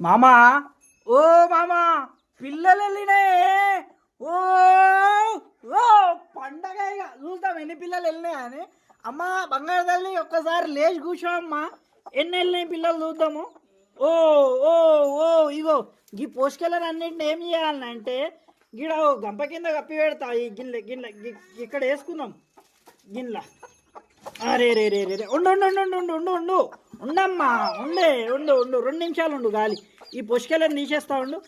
మామా ఓ మామా పిల్లలు వెళ్ళినాయే. ఓ ఓ పండగ ఇక. చూద్దాం ఎన్ని పిల్లలు వెళ్ళినాయని అని. అమ్మ బంగారు తల్లి ఒక్కసారి లేచి కూర్చో అమ్మా. ఎన్ని వెళ్ళినాయి పిల్లలు చూద్దాము. ఓ ఓ ఓ ఇగో ఈ పోషకాలను అన్నింటిని ఏం చేయాలంటే గిడ ఓ గంప కింద కప్పి పెడతా ఈ గిన్నె గిన్నె ఇక్కడ వేసుకుందాం. గిన్నె. అరే రే రే రే రే. ఉండు ఉండు ఉండు ఉండు ఉండు ఉండు. ఉండమ్మా ఉండే ఉండు ఉండు రెండు నిమిషాలు ఉండు గాలి. ఈ పుష్కలను తీసేస్తా ఉండు.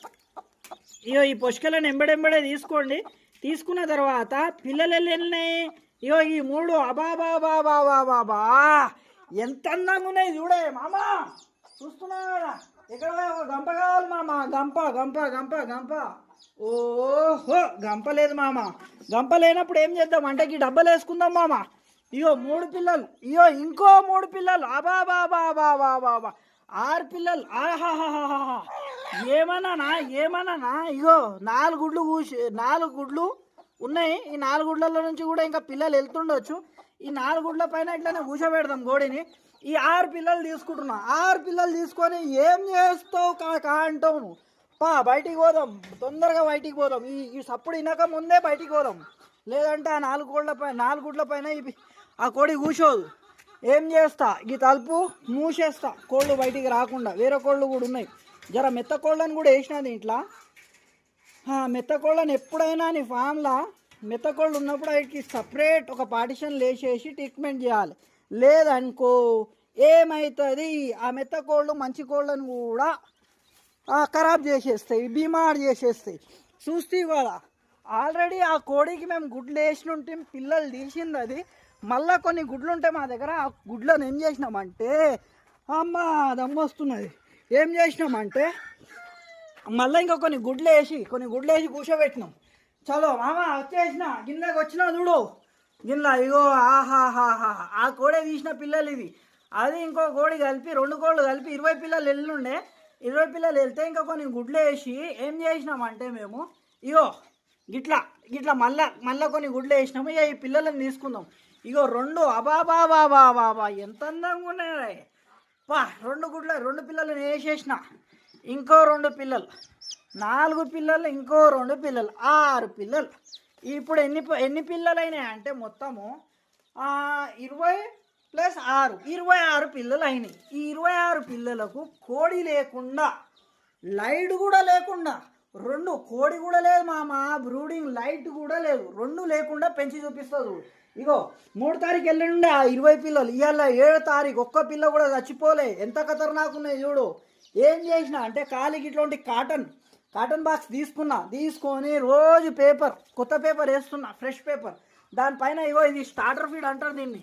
ఇగో ఈ పుష్కలను ఎంబడెంబడే తీసుకోండి. తీసుకున్న తర్వాత పిల్లలు వెళ్ళినాయి ఇగో ఈ మూడు అబా బా బా బా బా బా బా ఎంత అందంగా ఉన్నాయి చూడే మామా. చూస్తున్నావు? కదా ఎక్కడ గంప కావాలి మామ. గంప గంప గంప గంప. ఓహో గంప లేదు మామ. గంప లేనప్పుడు ఏం చేద్దాం? అంటే ఈ డబ్బలు వేసుకుందాం మామ. ఇగో మూడు పిల్లలు ఇగో ఇంకో మూడు పిల్లలు. అబా బా బా బా బా బా బా. ఆరు పిల్లలు. ఆహాహాహా ఏమన్నానా ఏమన్నానా? ఇగో నాలుగు గుడ్లు కూసి నాలుగు గుడ్లు ఉన్నాయి. ఈ నాలుగు గుడ్లలో నుంచి కూడా ఇంకా పిల్లలు వెళ్తుండొచ్చు. ఈ నాలుగు గుడ్ల పైన ఇట్లానే కూర్చోబెడదాం గోడిని. ఈ ఆరు పిల్లలు తీసుకుంటున్నా. ఆరు పిల్లలు తీసుకొని ఏం చేస్తావు కాకా అంటావు? నువ్వు పా బయటికి పోదాం. తొందరగా బయటికి పోదాం. ఈ ఈ సప్పుడు వినక ముందే బయటికి పోదాం. లేదంటే ఆ నాలుగు గుడ్ల పైన నాలుగు గుడ్ల పైన ఇవి ఆ కోడి కూర్చోదు ఏం చేస్తా? ఈ తలుపు మూసేస్తా. కోళ్ళు బయటికి రాకుండా. వేరే కోళ్ళు కూడా ఉన్నాయి. జర మెత్త కోళ్ళని కూడా వేసిన దీంట్లో. మెత్త కోళ్ళని ఎప్పుడైనా నీ ఫామ్లా మెత్త కోళ్ళు ఉన్నప్పుడు వాటికి సపరేట్ ఒక పార్టిషన్ లేచేసి ట్రీట్మెంట్ చేయాలి. లేదనుకో ఏమవుతుంది ఆ మెత్త కోళ్ళు మంచి కోళ్ళను కూడా ఖరాబ్ చేసేస్తాయి బీమార్ చేసేస్తాయి. చూస్తే కదా ఆల్రెడీ ఆ కోడికి మేము గుడ్లు వేసినుంటే పిల్లలు తీసింది అది. మళ్ళా కొన్ని గుడ్లు ఉంటాయి మా దగ్గర ఆ గుడ్లను ఏం చేసినామంటే అమ్మ దమ్ము వస్తున్నది. ఏం చేసినామంటే మళ్ళీ ఇంకా కొన్ని గుడ్లు వేసి కొన్ని గుడ్లు వేసి కూర్చోబెట్టినాం. చలో మామ వచ్చేసిన. గిన్నెకి వచ్చినా చూడు. గిన్నె ఇగో ఆహాహాహా. ఆ కోడే తీసిన పిల్లలు ఇవి. అది ఇంకో కోడి కలిపి రెండు కోళ్ళు కలిపి ఇరవై పిల్లలు వెళ్ళుండే. ఇరవై పిల్లలు వెళ్తే ఇంకా కొన్ని గుడ్లు వేసి ఏం చేసినామంటే మేము ఇగో గిట్లా గిట్లా మళ్ళా మళ్ళీ కొన్ని గుడ్లు వేసినాము. ఇక ఈ పిల్లలను తీసుకుందాం. ఇగో రెండు అబాబా బాబా బాబా ఎంత అందంగా ఉన్నాయి. పా రెండు గుడ్ల రెండు పిల్లలు వేసేసిన. ఇంకో రెండు పిల్లలు నాలుగు పిల్లలు ఇంకో రెండు పిల్లలు ఆరు పిల్లలు. ఇప్పుడు ఎన్ని ఎన్ని పిల్లలు అయినాయి అంటే మొత్తము ఇరవై ప్లస్ ఆరు ఇరవై ఆరు పిల్లలు అయినాయి ఈ ఇరవై ఆరు పిల్లలకు కోడి లేకుండా లైట్ కూడా లేకుండా రెండు కోడి కూడా లేదు మామ బ్రూడింగ్ లైట్ కూడా లేదు. రెండు లేకుండా పెంచి చూపిస్తుంది చూడు. ఇగో మూడు తారీఖు వెళ్ళిండే ఆ ఇరవై పిల్లలు ఇవాళ ఏడో తారీఖు ఒక్క పిల్ల కూడా చచ్చిపోలే. ఎంత ఖతర్నాకు ఉన్నాయి చూడు. ఏం చేసిన అంటే కాలికి ఇట్లాంటి కాటన్ కాటన్ బాక్స్ తీసుకున్నా తీసుకొని రోజు పేపర్ కొత్త పేపర్ వేస్తున్నా ఫ్రెష్ పేపర్. దానిపైన ఇగో ఇది స్టార్టర్ ఫీడ్ అంటారు దీన్ని.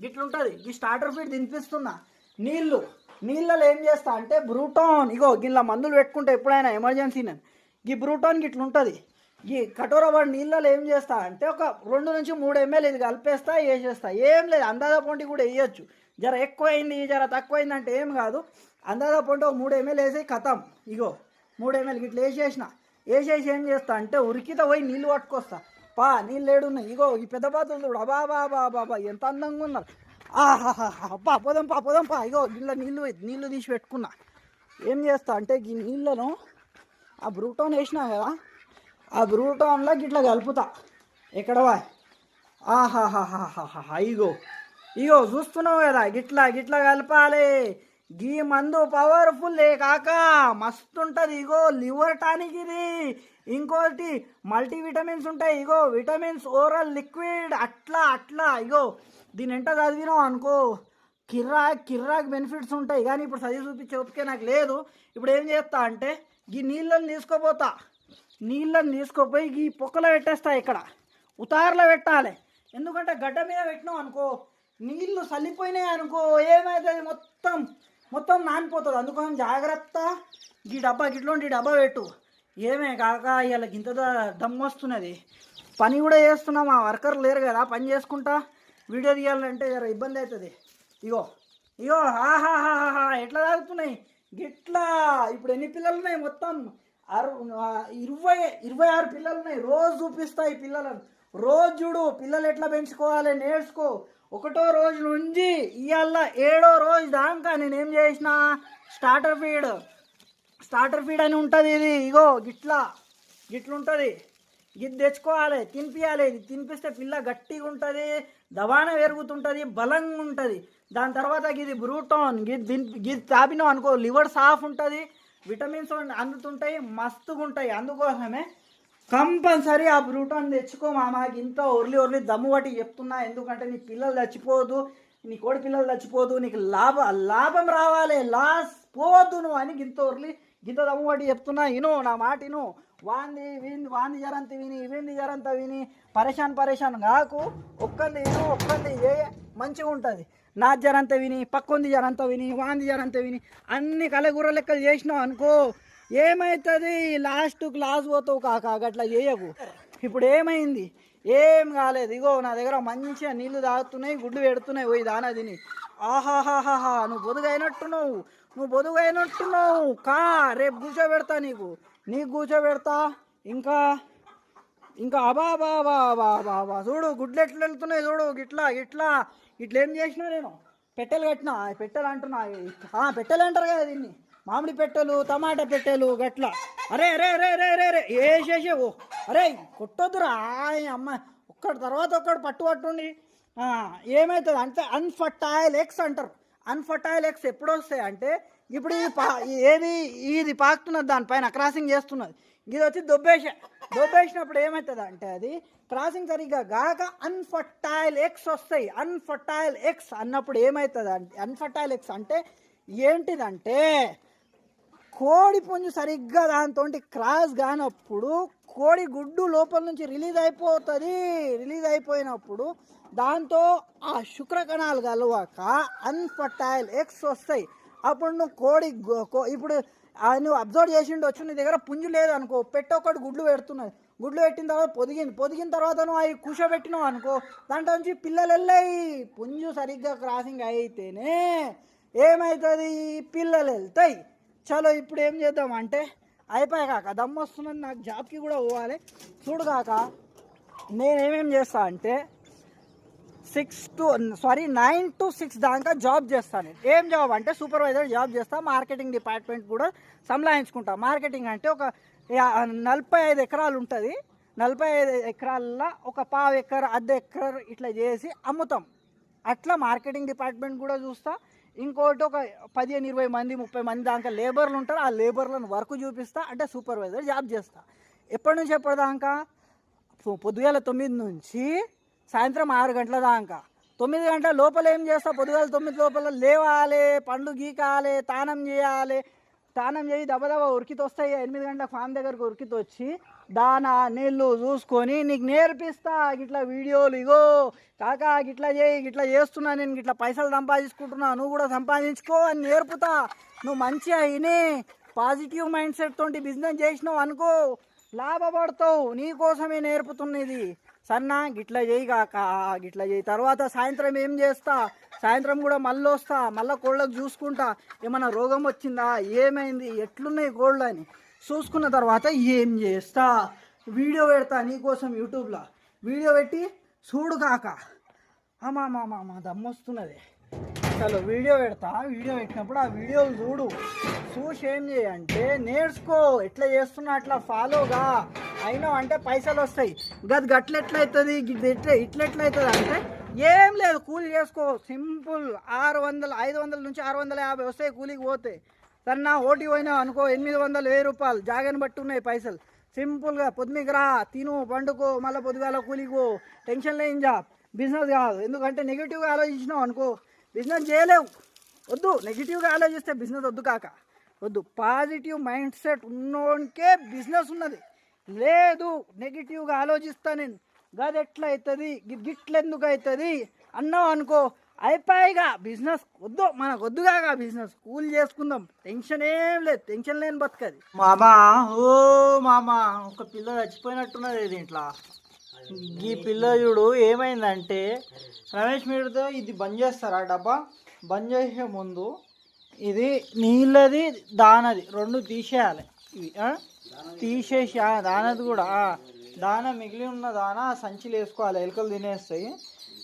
ఇట్లుంటుంది ఈ స్టార్టర్ ఫీడ్ తినిపిస్తున్నా. నీళ్ళు నీళ్ళలో ఏం చేస్తా అంటే బ్రూటాన్ ఇగో గిట్ల మందులు పెట్టుకుంటే ఎప్పుడైనా ఎమర్జెన్సీ నేను ఈ బ్రూటాన్ గిట్ల ఉంటుంది ఈ కటోర వాడి నీళ్ళలో ఏం చేస్తా అంటే ఒక రెండు నుంచి మూడు ఎంఎల్ ఇది కలిపేస్తా వేసేస్తా. ఏం లేదు అందాజ పొంటి కూడా వేయచ్చు. జర ఎక్కువైంది జర తక్కువైంది అంటే ఏం కాదు. అందాద పొంటి ఒక మూడు ఎంఎల్ వేసి కథం. ఇగో మూడు ఎంఎల్ గిట్ల వేసేసిన. వేసేసి ఏం చేస్తా అంటే ఉరికిత పోయి నీళ్ళు పట్టుకొస్తా. పా నీళ్ళు ఏడున్నాయి. ఇగో ఈ పెద్ద పాత్రలు చూడు. అబా బాబా బాబా ఎంత అందంగా ఉన్నారు. అబ్బా పోదాం పా పోదాం పా. ఇగో నీళ్ళ నీళ్ళు నీళ్ళు తీసి పెట్టుకున్నా. ఏం చేస్తా అంటే ఈ నీళ్ళను ఆ బ్రూటోన్ వేసినా కదా ఆ బ్రూటోన్లో గిట్ల కలుపుతా. ఎక్కడ వా ఆహాహాహాహా ఇగో ఇగో చూస్తున్నావు కదా గిట్లా గిట్లా కలపాలి. గీ మందు పవర్ఫుల్ కాక మస్తు ఉంటుంది ఇగో లివర్ టానిక్ ఇది. ఇంకోటి మల్టీ విటమిన్స్ ఉంటాయి ఇగో విటమిన్స్ ఓరల్ లిక్విడ్ అట్లా అట్లా ఇగో. దీని ఎంట చదివినావు అనుకో కిర్రాక్ కిర్రాక్ బెనిఫిట్స్ ఉంటాయి. కానీ ఇప్పుడు చదివి చూపించే ఓపిక నాకు లేదు. ఇప్పుడు ఏం చేస్తా అంటే ఈ నీళ్ళని తీసుకోపోతా. నీళ్ళని తీసుకుపోయి ఈ పొక్కలో పెట్టేస్తా ఇక్కడ. ఉతారలో పెట్టాలి. ఎందుకంటే గడ్డ మీద పెట్టినాం అనుకో నీళ్ళు చల్లిపోయినాయి అనుకో ఏమవుతుంది మొత్తం మొత్తం నానిపోతుంది. అందుకోసం జాగ్రత్త. ఈ డబ్బా గిట్లోంటి డబ్బా పెట్టు. ఏమే కాక ఇలా ఇంత దమ్ము వస్తున్నది. పని కూడా చేస్తున్నాం ఆ వర్కర్లు లేరు కదా పని చేసుకుంటా. వీడియో తీయాలంటే జర ఇబ్బంది అవుతుంది ఇగో ఇగో ఆహాహాహా ఎట్లా తాగుతున్నాయి? గిట్లా ఇప్పుడు ఎన్ని పిల్లలు ఉన్నాయి మొత్తం? అరు ఇరవై ఇరవై ఆరు పిల్లలు ఉన్నాయి రోజు చూపిస్తాయి పిల్లలను. రోజు చూడు పిల్లలు ఎట్లా పెంచుకోవాలి నేర్చుకో. ఒకటో రోజు నుంచి ఇవాళ ఏడో రోజు దాకా నేను ఏం చేసిన స్టార్టర్ ఫీడ్ స్టార్టర్ ఫీడ్ అని ఉంటుంది ఇది. ఇగో గిట్లా గిట్లుంటుంది. ఇది తెచ్చుకోవాలి తినిపించాలి ఇది తినిపిస్తే పిల్ల గట్టిగా ఉంటుంది దవాన పెరుగుతుంటుంది బలంగా ఉంటుంది దాని తర్వాత ఇది బ్రూటాన్ గిది గిది తాపినాం అనుకో లివర్ సాఫ్ ఉంటుంది. విటమిన్స్ అందుతుంటాయి మస్తుగా ఉంటాయి అందుకోసమే కంపల్సరీ ఆ బ్రూటాన్ తెచ్చుకో మామకి ఇంత ఒర్లి ఒర్లి దమ్ము పట్టి చెప్తున్నా. ఎందుకంటే నీ పిల్లలు చచ్చిపోదు నీ కోడి పిల్లలు చచ్చిపోదు నీకు లాభ లాభం రావాలి. లాస్ పోవద్దు నువ్వు అని గింత ఒర్లి గింత దమ్ము పట్టి చెప్తున్నా. ఇను నా మాట ఇను. వాంది వీంది వాంది జరంత విని వీంది జరంత విని పరేషాన్ పరేషాన్ కాకు. ఒక్కంది ఇను ఒక్కంది ఏ మంచిగా ఉంటుంది. నా జరంత విని పక్కంది జరంత విని వాంది జరంత విని అన్ని కలగూర లెక్కలు చేసినావు అనుకో ఏమవుతుంది లాస్ట్ క్లాస్ పోతావు కాక అట్లా చేయకు. ఇప్పుడు ఏమైంది? ఏం కాలేదు. ఇగో నా దగ్గర మంచిగా నీళ్ళు తాగుతున్నాయి గుడ్లు పెడుతున్నాయి పోయి దానా తిని. ఆహాహాహాహా నువ్వు బొదుగైనట్టున్నావు. నువ్వు బొదుగైనట్టున్నావు. కా రేపు కూర్చోబెడతా నీకు. నీకు కూర్చోబెడతా. ఇంకా ఇంకా అబా బాబా బా బా బా బా చూడు గుడ్లు ఎట్లా వెళ్తున్నాయి చూడు గిట్లా గిట్లా. ఇట్లా ఏం చేసినా నేను? పెట్టెలు కట్టినా? పెట్టెలు అంటున్నా ఆ, పెట్టెలు అంటారు కదా దీన్ని. మామిడి పెట్టెలు టమాటా పెట్టెలు గట్లా. అరే అరే అరే అరే అరే అరే ఓ? అరే కొట్టొద్దురా. ఆయ్ అమ్మ ఒక్కడి తర్వాత ఒక్కడు పట్టు పట్టుండి. ఏమవుతుంది అంటే అన్ఫర్టైల్ ఎగ్స్ అంటారు. అన్ఫర్టైల్ ఎగ్స్ ఎప్పుడు వస్తాయి అంటే ఇప్పుడు ఈ పా ఏది ఇది పాకుతున్నది దానిపైన క్రాసింగ్ చేస్తున్నది. ఇది వచ్చి దొబ్బేసే దొబ్బేసినప్పుడు ఏమవుతుంది అంటే అది క్రాసింగ్ సరిగ్గా గాక అన్ఫర్టైల్ ఎక్స్ వస్తాయి. అన్ఫర్టైల్ ఎక్స్ అన్నప్పుడు ఏమవుతుంది అంటే అన్ఫర్టైల్ ఎక్స్ అంటే ఏంటిదంటే కోడి పుంజు సరిగ్గా దాంతో క్రాస్ కానప్పుడు కోడి గుడ్డు లోపల నుంచి రిలీజ్ అయిపోతుంది. రిలీజ్ అయిపోయినప్పుడు దాంతో ఆ శుక్రకణాలు కలవాక అన్ఫర్టైల్ ఎక్స్ వస్తాయి. అప్పుడు నువ్వు కోడి కో- ఇప్పుడు నువ్వు అబ్జర్వ్ చేసిండు వచ్చి నీ దగ్గర పుంజు లేదు అనుకో. పెట్ట ఒకటి గుడ్లు పెడుతున్నది గుడ్లు పెట్టిన తర్వాత పొదిగింది. పొదిగిన తర్వాత నువ్వు అవి కూర్చోబెట్టినావు అనుకో. దాంట్లో నుంచి పిల్లలు వెళ్ళాయి. పుంజు సరిగ్గా క్రాసింగ్ అయితేనే ఏమవుతుంది పిల్లలు వెళ్తాయి. చలో ఇప్పుడు ఏం చేద్దాం అంటే అయిపోయా కాక దమ్ము వస్తున్నది నాకు జాబ్కి కూడా పోవాలి. చూడు కాక నేనేమేం చేస్తా అంటే six to sorry nine to six దాకా జాబ్ చేస్తాను. ఏం జాబ్ అంటే సూపర్వైజర్ జాబ్ చేస్తా. మార్కెటింగ్ డిపార్ట్మెంట్ కూడా సంలాయించుకుంటా మార్కెటింగ్ అంటే ఒక నలభై ఐదు ఎకరాలు ఉంటుంది. నలభై ఐదు ఎకరాల్లో ఒక పావు ఎకర అర్ధ ఎకర ఇట్లా చేసి అమ్ముతాం. అట్లా మార్కెటింగ్ డిపార్ట్మెంట్ కూడా చూస్తా. ఇంకోటి ఒక పదిహేను ఇరవై మంది ముప్పై మంది దాకా లేబర్లు ఉంటారు. ఆ లేబర్లను వర్క్ చూపిస్తా. అంటే సూపర్వైజర్ జాబ్ చేస్తా. ఎప్పటి నుంచి ఎప్పటిదాకా పొ- పొద్దుగాల తొమ్మిది నుంచి సాయంత్రం ఆరు గంటల దాకా. తొమ్మిది గంటల లోపల ఏం చేస్తా పొద్దుగాల తొమ్మిది లోపల లేవాలి పండ్లు గీకాలి తానం చేయాలి. తానం చేయి దబదబ ఉరికితో వస్తాయి ఎనిమిది గంటల ఫామ్ దగ్గరకు ఉరికితో వచ్చి దానా నీళ్ళు చూసుకొని నీకు నేర్పిస్తా. గిట్లా వీడియోలు ఇగో కాకా గిట్లా చేయి గిట్లా చేస్తున్నా నేను గిట్లా పైసలు సంపాదించుకుంటున్నా నువ్వు కూడా సంపాదించుకో అని నేర్పుతా. నువ్వు మంచిగా అయినే పాజిటివ్ మైండ్ సెట్ తోటి బిజినెస్ చేసినావు అనుకో లాభపడతావు. నీకోసమే నేర్పుతున్నది. సన్న గిట్లా చేయి కాక గిట్లా చేయి. తర్వాత సాయంత్రం ఏం చేస్తా? సాయంత్రం కూడా మళ్ళీ వస్తా మళ్ళీ కోళ్ళకు చూసుకుంటా. ఏమన్నా రోగం వచ్చిందా? ఏమైంది? ఎట్లున్నాయి కోళ్ళు అని చూసుకున్న తర్వాత ఏం చేస్తా? వీడియో పెడతా నీకోసం యూట్యూబ్లో. వీడియో పెట్టి చూడు కాక. అమ్మా మా మా మా దమ్మొస్తున్నది. చలో వీడియో పెడతా. వీడియో పెట్టినప్పుడు ఆ వీడియోలు చూడు. చూసి ఏం చేయంటే నేర్చుకో. ఎట్లా చేస్తున్నా అట్లా ఫాలోగా. అయినా అంటే పైసలు వస్తాయి. గది గట్లెట్లయితుంది గిది ఇట్లా ఇట్లెట్లయితుంది అంటే ఏం లేదు కూలి చేసుకో. సింపుల్ ఆరు వందలు ఐదు వందల నుంచి ఆరు వందల యాభై వస్తాయి కూలికి పోతే. సన్నా ఓటీ పోయినావు అనుకో ఎనిమిది వందలు వెయ్యి రూపాయలు జాగని బట్టి ఉన్నాయి పైసలు. సింపుల్గా పొద్దుమికి రా తిను పండుకో మళ్ళీ పొద్దుగాల కూలిగో టెన్షన్ లేని జాబ్. బిజినెస్ కాదు. ఎందుకంటే నెగిటివ్గా ఆలోచించినావు అనుకో బిజినెస్ చేయలేవు. వద్దు నెగిటివ్గా ఆలోచిస్తే బిజినెస్ వద్దు కాక. వద్దు. పాజిటివ్ మైండ్ సెట్ ఉన్నోనికే బిజినెస్ ఉన్నది. లేదు నెగిటివ్గా ఆలోచిస్తా నేను గది ఎట్లా అవుతుంది గిట్ల ఎందుకు అవుతుంది అన్నావు అనుకో అయిపోయిగా బిజినెస్ వద్దు మనకు వద్దుగా బిజినెస్. కూల్ చేసుకుందాం. టెన్షన్ ఏం లేదు టెన్షన్ లేని బతకది. మామా ఓ మామా ఒక పిల్ల చచ్చిపోయినట్టున్నది దీంట్లో ఈ పిల్ల చూడు ఏమైందంటే రమేష్ మీరుతో ఇది బంద్ చేస్తారా డబ్బా? బంద్ చేసే ముందు ఇది నీళ్ళది దానది రెండు తీసేయాలి. ఇవి తీసేసి ఆ, దానది కూడా దాన మిగిలి ఉన్న దాన సంచిలు సంచిలో వేసుకోవాలి ఎలుకలు తినేస్తాయి.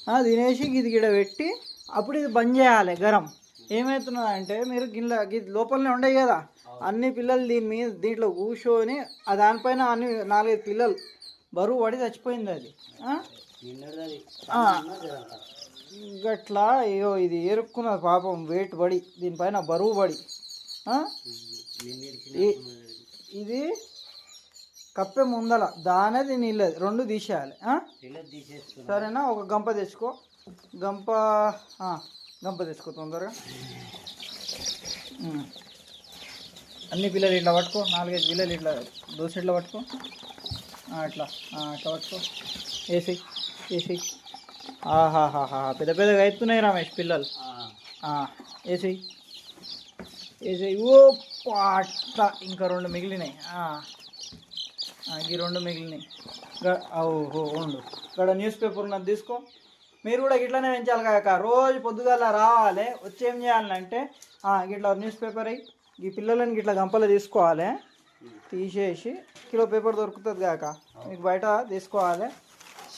ఆ, తినేసి ఇది గిడ పెట్టి అప్పుడు ఇది బంద్ చేయాలి గరం. ఏమవుతున్నదంటే మీరు గిన్నె గిది లోపలనే ఉండయి కదా. అన్ని పిల్లలు దీని మీద దీంట్లో కూర్చొని ఆ దానిపైన అన్ని నాలుగైదు పిల్లలు బరువు పడి చచ్చిపోయింది అది. గట్లా అయ్యో ఇది ఏరుక్కున్నది పాపం వెయిట్ పడి దీనిపైన బరువు పడి. ఇది కప్పె ముందల దానేది నీళ్ళది రెండు తీసేయాలి? సరేనా? ఒక గంప తెచ్చుకో. గంప గంప తెచ్చుకో తొందరగా. అన్ని పిల్లలు ఇట్లా పట్టుకో నాలుగైదు పిల్లలు ఇట్లా దోశ ఇట్లా పట్టుకో. అట్లా అట్లా పట్టుకో. వేసి వేసి ఆహాహాహా పెద్ద పెద్దగా అవుతున్నాయి రమేష్ పిల్లలు. వేసి వేసి ఓ! పాట ఇంకా రెండు మిగిలినాయి. ఈ రెండు మిగిలినాయి. ఓహో ఉండు. ఇక్కడ న్యూస్ పేపర్ ఉన్నది తీసుకో. మీరు కూడా ఇట్లానే పెంచాలి కాక రోజు పొద్దుగాల రావాలి. వచ్చి ఏం చేయాలంటే ఇట్లా న్యూస్ పేపర్ అయ్యి ఈ పిల్లలని ఇట్లా గంపలు తీసుకోవాలి. తీసేసి కిలో పేపర్ దొరుకుతుంది కాక మీకు బయట తీసుకోవాలి.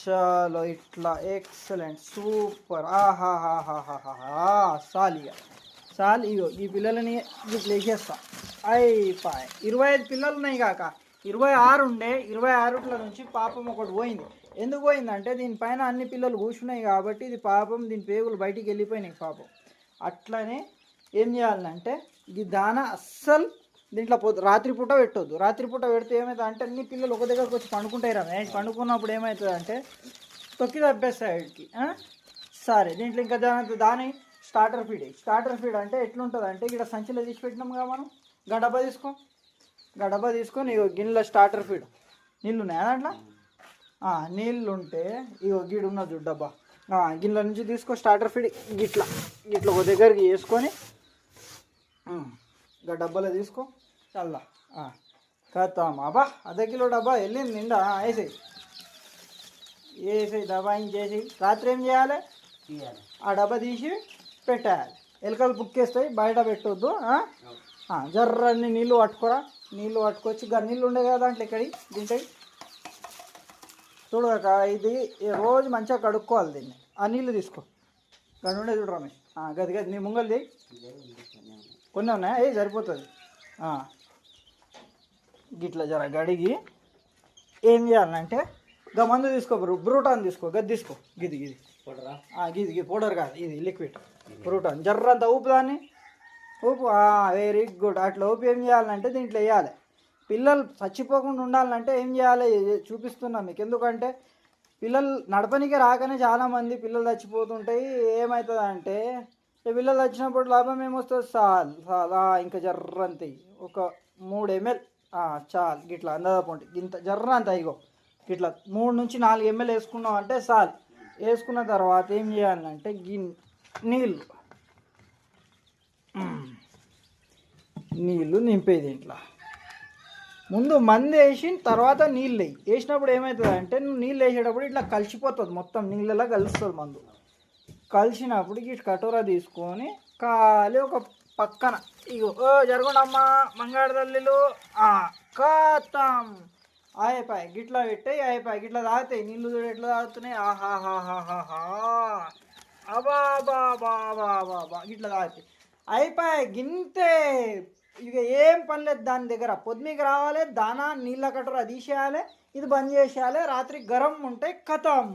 చాలా ఇట్లా ఎక్సలెంట్ సూపర్. ఆహాహాహాహాహా సాలియా చాలు ఇగో ఈ పిల్లలని ఇట్లా వేసేస్తా అయిపోయి ఇరవై ఐదు పిల్లలు ఉన్నాయి కాక ఇరవై ఆరు ఉండే ఇరవై ఆరుట్ల నుంచి పాపం ఒకటి పోయింది. ఎందుకు పోయిందంటే దీనిపైన అన్ని పిల్లలు కూర్చున్నాయి కాబట్టి ఇది పాపం దీని పేగులు బయటికి వెళ్ళిపోయినాయి పాపం. అట్లనే ఏం చేయాలంటే ఇది దాన అస్సలు దీంట్లో పొద్దు రాత్రిపూట పెట్టొద్దు. రాత్రిపూట పెడితే ఏమవుతుంది అంటే అన్ని పిల్లలు ఒక దగ్గరకు వచ్చి పండుకుంటాయి రమేష్ పండుకున్నప్పుడు ఏమవుతుంది అంటే తొక్కి తప్పేస్తాయి వీడికి సరే దీంట్లో ఇంకా దాని దాని స్టార్టర్ ఫీడ్ స్టార్టర్ ఫీడ్ అంటే ఎట్లుంటుంది అంటే ఇక్కడ సంచిలో తీసి పెట్టినాం కదా మనం. గా డబ్బా తీసుకో. గా డబ్బా తీసుకొని ఇగో గిన్నెలో స్టార్టర్ ఫీడ్ నీళ్ళు ఉన్నాయా దాంట్లో? నీళ్ళు ఉంటే ఇగో గీడు ఉన్నది చూడు డబ్బా గిన్నెల నుంచి తీసుకో స్టార్టర్ ఫీడ్ గిట్లా. గిట్లా ఒక దగ్గరికి వేసుకొని ఇంకా డబ్బాలో తీసుకో. చల్లా. కత్తాం అబ్బా అర్ధ కిలో డబ్బా వెళ్ళింది నిండా. వేసేయి. వేసేయి దబాయించేసి రాత్రి ఏం చేయాలి? ఆ డబ్బా తీసి పెట్టేయాలి ఎలకలు బుక్కేస్తాయి బయట పెట్టొద్దు జర్రన్ని నీళ్ళు పట్టుకోరా. నీళ్ళు పట్టుకొచ్చి గా నీళ్ళు ఉండే కదా దాంట్లో ఇక్కడి దీంట్లో చూడక ఇది ఈ రోజు మంచిగా కడుక్కోవాలి దీన్ని. ఆ నీళ్ళు తీసుకో. గడి ఉండే చూడు రమేష్. గది గది నీ ముంగల్ది కొన్ని ఉన్నాయా? ఏ సరిపోతుంది. గిట్ల జర గడిగి ఏం చేయాలంటే గా మందు తీసుకో బ్రూ- బ్రూటాన్ తీసుకో గది తీసుకో. గిది గిది. ఆ, గిది గిది పౌడర్ కాదు ఇది లిక్విడ్. బ్రూటాన్ జర్రంత ఊపు దాన్ని. ఊపు వెరీ గుడ్. అట్లా ఊపి ఏం చేయాలంటే దీంట్లో వేయాలి. పిల్లలు చచ్చిపోకుండా ఉండాలంటే ఏం చేయాలి? చూపిస్తున్నాం మీకు. ఎందుకంటే పిల్లలు నడపనికి రాకనే చాలామంది పిల్లలు చచ్చిపోతుంటాయి. ఏమవుతుందంటే పిల్లలు వచ్చినప్పుడు లాభం ఏమొస్తుంది? సాల్ సాల్. ఇంకా జర్రంత. ఒక మూడు ఎంఎల్. చాలు. గిట్లా అందదాపండి ఇంత జర్రంత ఇగో. ఇట్లా మూడు నుంచి నాలుగు ఎంఎల్ వేసుకున్నాం అంటే చాలు వేసుకున్న తర్వాత ఏం చేయాలంటే గిన్ నీళ్ళు. నీళ్ళు నింపేది ఇంట్లో ముందు మందు వేసిన తర్వాత నీళ్ళు వేయి. వేసినప్పుడు ఏమవుతుంది అంటే నువ్వు నీళ్ళు వేసేటప్పుడు ఇట్లా కలిసిపోతుంది. మొత్తం నీళ్ళలా కలుస్తుంది మందు. కలిసినప్పుడు ఈ కటోరా తీసుకొని ఖాళీ ఒక పక్కన. ఇగో ఓ జరగండమ్మా మంగాడి తల్లిలు. కాతాం అయిపోయి గిట్లా పెట్టాయి అయిపోయి గిట్లా తాగుతాయి. నీళ్ళు చూడు ఎట్లా తాగుతున్నాయి. ఆహాహాహాహా అబా బా బా బా బా బా గిట్లా అయిపోయి గింతే ఇక ఏం పని లేదు దాని దగ్గర. పొద్దునకి రావాలి దానా నీళ్ళ కట్టరా తీసేయాలి ఇది బంద్ చేసేయాలి రాత్రి గరం ఉంటే కథం